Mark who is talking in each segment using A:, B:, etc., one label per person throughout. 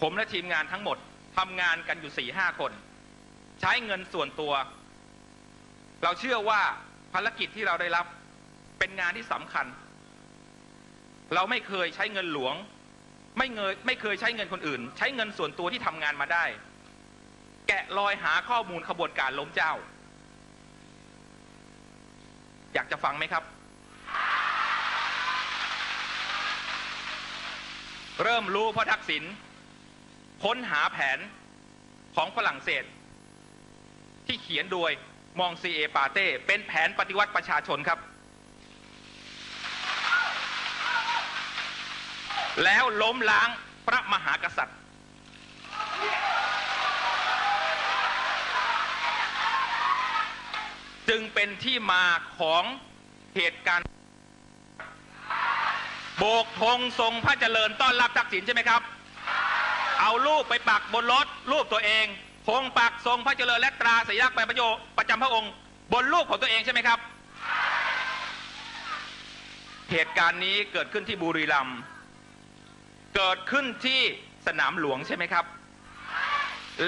A: ผมและทีมงานทั้งหมดทำงานกันอยู่สี่ห้าคน ใช้เงินส่วนตัว เราเชื่อว่าภารกิจที่เราได้รับเป็นงานที่สำคัญ เราไม่เคยใช้เงินหลวง ไม่เงยไม่เคยใช้เงินคนอื่น ใช้เงินส่วนตัวที่ทำงานมาได้ แกะรอยหาข้อมูลขบวนการล้มเจ้า อยากจะฟังไหมครับ เริ่มรู้เพราะทักษิณ ค้นหาแผนของฝรั่งเศส ที่เขียนโดยมองซีเอปาเต้เป็นแผนปฏิวัติประชาชนครับ แล้วล้มล้างพระมหากษัตริย์ จึงเป็นที่มาของเหตุการณ์ โบกธงทรงพระเจริญต้อนรับทักษิณใช่ไหมครับ เอารูปไปปักบนรถรูปตัวเองธงปักทรงพระเจริญและตราสัญลักษณ์ประโยประจำพระองค์ บนรูปของตัวเองใช่ไหมครับ เหตุการณ์นี้เกิดขึ้นที่บุรีรัมย์เกิดขึ้นที่สนามหลวงใช่ไหมครับ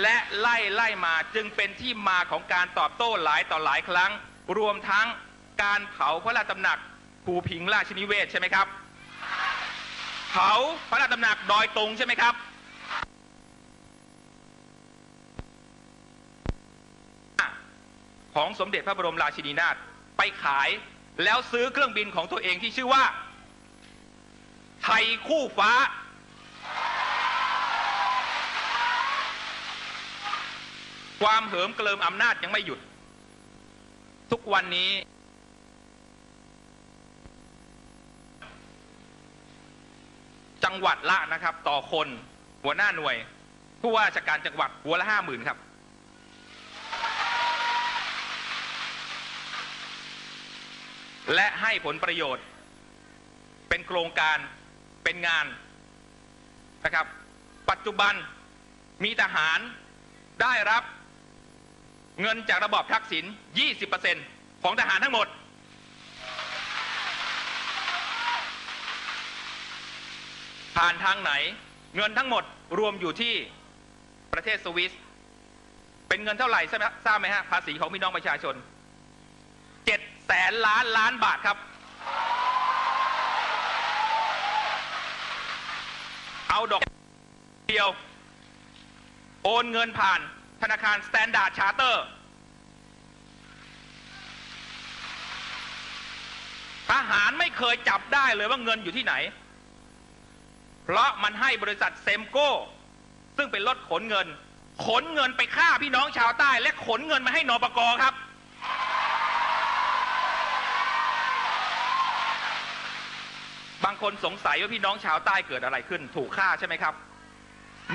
A: และไล่ไล่มาจึงเป็นที่มาของการตอบโต้หลายต่อหลายครั้ง รวมทั้งการเผาพระราชตำหนักภูพิงราชนิเวศใช่ไหมครับ เผาพระราชตำหนักดอยตุงใช่ไหมครับ ของสมเด็จพระบรมราชินีนาถไปขายแล้วซื้อเครื่องบินของตัวเองที่ชื่อว่า ไทยคู่ฟ้า ความเหิมเกลิมอำนาจยังไม่หยุด ทุกวันนี้ จังหวัดละนะครับ ต่อคน หัวหน้าหน่วย ผู้ว่าราชการจังหวัดหัวละห้าหมื่นครับ และให้ผลประโยชน์ เป็นโครงการเป็นงานนะครับ ปัจจุบันมีทหารได้รับเงินจากระบอบทักษิณ 20%ของทหารทั้งหมด ผ่านทางไหน เงินทั้งหมดรวมอยู่ที่ประเทศสวิส เป็นเงินเท่าไหร่ทราบไหมฮะ ภาษีของพี่น้องประชาชน แสนล้านล้านบาทครับ เอาดอกเดียว โอนเงินผ่านธนาคาร Standard Charter ทหารไม่เคยจับได้เลยว่าเงินอยู่ที่ไหน เพราะมันให้บริษัทเซมโก้ ซึ่งเป็นรถขนเงิน ขนเงินไปฆ่าพี่น้องชาวใต้ และขนเงินมาให้นปกครับ บางคนสงสัยว่าพี่น้องชาวใต้เกิดอะไรขึ้น ถูกฆ่าใช่ไหมครับ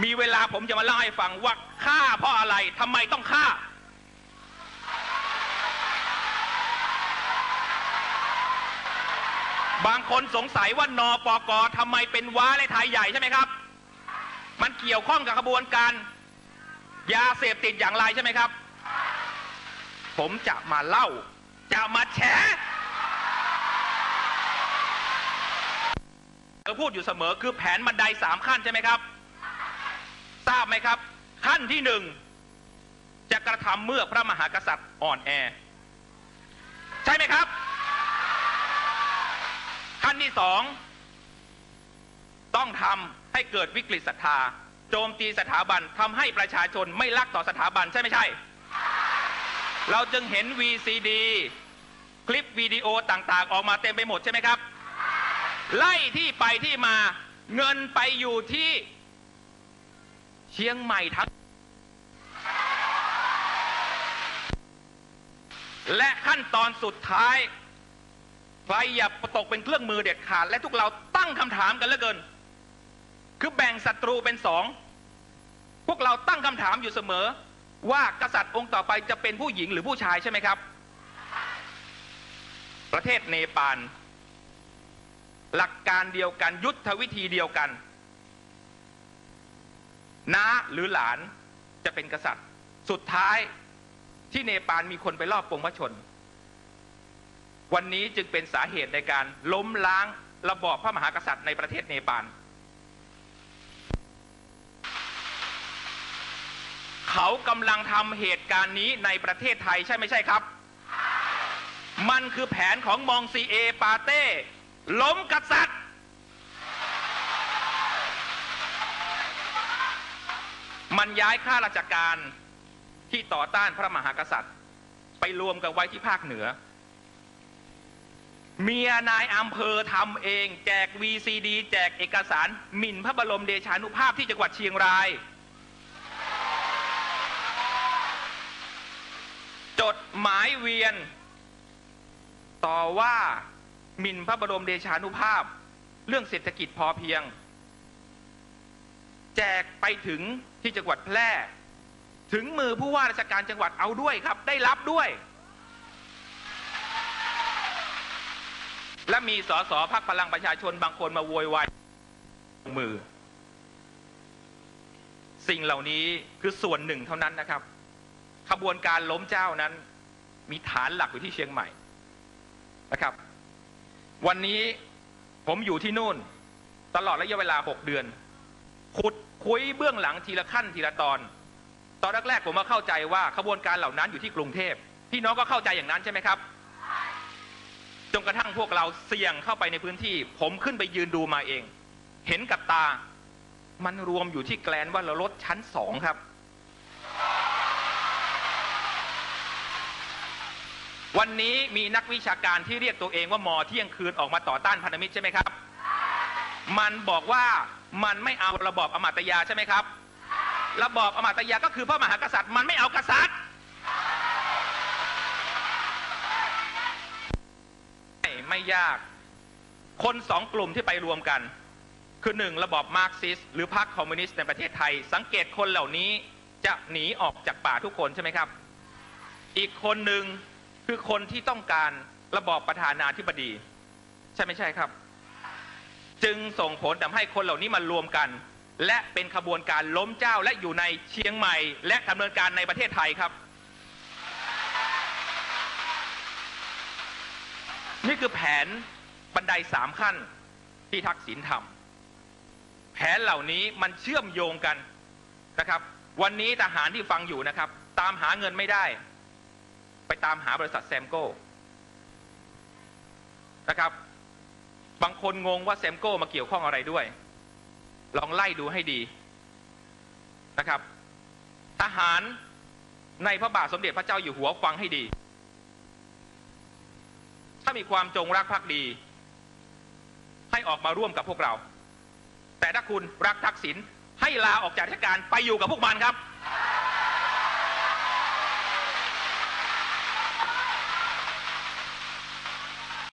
A: มีเวลาผมจะมาเล่าให้ฟังว่าฆ่าเพราะอะไรทำไมต้องฆ่า บางคนสงสัยว่านปกทำไมเป็นว้าและไทยใหญ่ใช่ไหมครับ มันเกี่ยวข้องกับกระบวนการยาเสพติดอย่างไรใช่ไหมครับ ผมจะมาเล่า จะมาแฉ เออพูดอยู่เสมอคือแผนบันไดสามขั้นใช่ไหมครับ ทราบไหมครับ ขั้นที่หนึ่งจะกระทำเมื่อพระมหากษัตริย์อ่อนแอ ใช่ไหมครับ ขั้นที่สองต้องทำให้เกิดวิกฤตศรัทธา โจมตีสถาบันทำให้ประชาชนไม่รักต่อสถาบันใช่ไม่ใช่ เราจึงเห็น VCD คลิปวิดีโอต่างๆ ออกมาเต็มไปหมดใช่ไหมครับ ไล่ที่ไปที่มาเงินไปอยู่ที่ เชียงใหม่ทั้งและขั้นตอนสุดท้ายใครอย่าตกเป็นเครื่องมือเด็ดขาด และทุกเราตั้งคำถามกันเหลือเกิน คือแบ่งศัตรูเป็นสอง พวกเราตั้งคำถามอยู่เสมอ ว่ากษัตริย์องค์ต่อไปจะเป็นผู้หญิงหรือผู้ชายใช่ไหมครับ ประเทศเนปาล หลักการเดียวกัน ยุทธวิธีเดียวกันน้าหรือหลานจะเป็นกษัตริย์ สุดท้ายที่เนปาลมีคนไปลอบปลงพระชน วันนี้จึงเป็นสาเหตุในการล้มล้างระบอบพระมหากษัตริย์ในประเทศเนปาลเขากำลังทำเหตุการณ์นี้ในประเทศไทยใช่ไม่ใช่ครับ มันคือแผนของมองซีเอปาเต้ ล้มกษัตริย์ มันย้ายข้าราชการที่ต่อต้านพระมหากษัตริย์ ไปรวมกันไว้ที่ภาคเหนือ เมียนายอำเภอทำเอง แจก VCD แจกเอกสารหมิ่นพระบรมเดชานุภาพที่จังหวัดเชียงราย จดหมายเวียน ต่อว่า หมิ่นพระบรมเดชานุภาพ เรื่องเศรษฐกิจพอเพียง แจกไปถึงที่จังหวัดแพร่ ถึงมือผู้ว่าราชการจังหวัดเอาด้วยครับ ได้รับด้วย และมีสสพักพลังประชาชนบางคนมาโวยวายมือ สิ่งเหล่านี้คือส่วนหนึ่งเท่านั้นนะครับ ขบวนการล้มเจ้านั้น มีฐานหลักอยู่ที่เชียงใหม่นะครับ วันนี้ผมอยู่ที่นู่น ตลอดระยะเวลา6เดือน ขุดคุยเบื้องหลังทีละขั้นทีละตอน ตอนแรกๆผมมาเข้าใจว่าขบวนการเหล่านั้นอยู่ที่กรุงเทพพี่น้องก็เข้าใจอย่างนั้นใช่ไหมครับจนกระทั่งพวกเราเสี่ยงเข้าไปในพื้นที่ ผมขึ้นไปยืนดูมาเอง เห็นกับตา มันรวมอยู่ที่แกลนว่าเราลดชั้นสองครับ วันนี้มีนักวิชาการที่เรียกตัวเองว่าหมอเที่ยงคืนออกมาต่อต้านพันธมิตรใช่ไหมครับ มันบอกว่ามันไม่เอาระบอบอมาตยาใช่ไหมครับ ระบอบอมาตยาก็คือพระมหากษัตริย์ มันไม่เอากษัตริย์ไม่ไม่ยาก คนสองกลุ่มที่ไปรวมกัน คือหนึ่งระบอบมาร์กซิสหรือพรรคคอมมิวนิสต์ในประเทศไทย สังเกตคนเหล่านี้จะหนีออกจากป่าทุกคนใช่ไหมครับ อีกคนหนึ่ง คือคนที่ต้องการระบอบประธานาธิบดี ใช่ไม่ใช่ครับ จึงส่งผลทำให้คนเหล่านี้มารวมกัน และเป็นขบวนการล้มเจ้าและอยู่ในเชียงใหม่ และดำเนินการในประเทศไทยครับ นี่คือแผนบันไดสามขั้นที่ทักษิณทำแผนเหล่านี้มันเชื่อมโยงกันนะครับ วันนี้ทหารที่ฟังอยู่นะครับ ตามหาเงินไม่ได้ ไปตามหาบริษัทแซมโก้นะครับ บางคนงงว่าแซมโก้มาเกี่ยวข้องอะไรด้วย ลองไล่ดูให้ดีนะครับ ทหารในพระบาทสมเด็จพระเจ้าอยู่หัวฟังให้ดี ถ้ามีความจงรักภักดี ให้ออกมาร่วมกับพวกเรา แต่ถ้าคุณรักทักษิณให้ลาออกจากราชการไปอยู่กับพวกมันครับ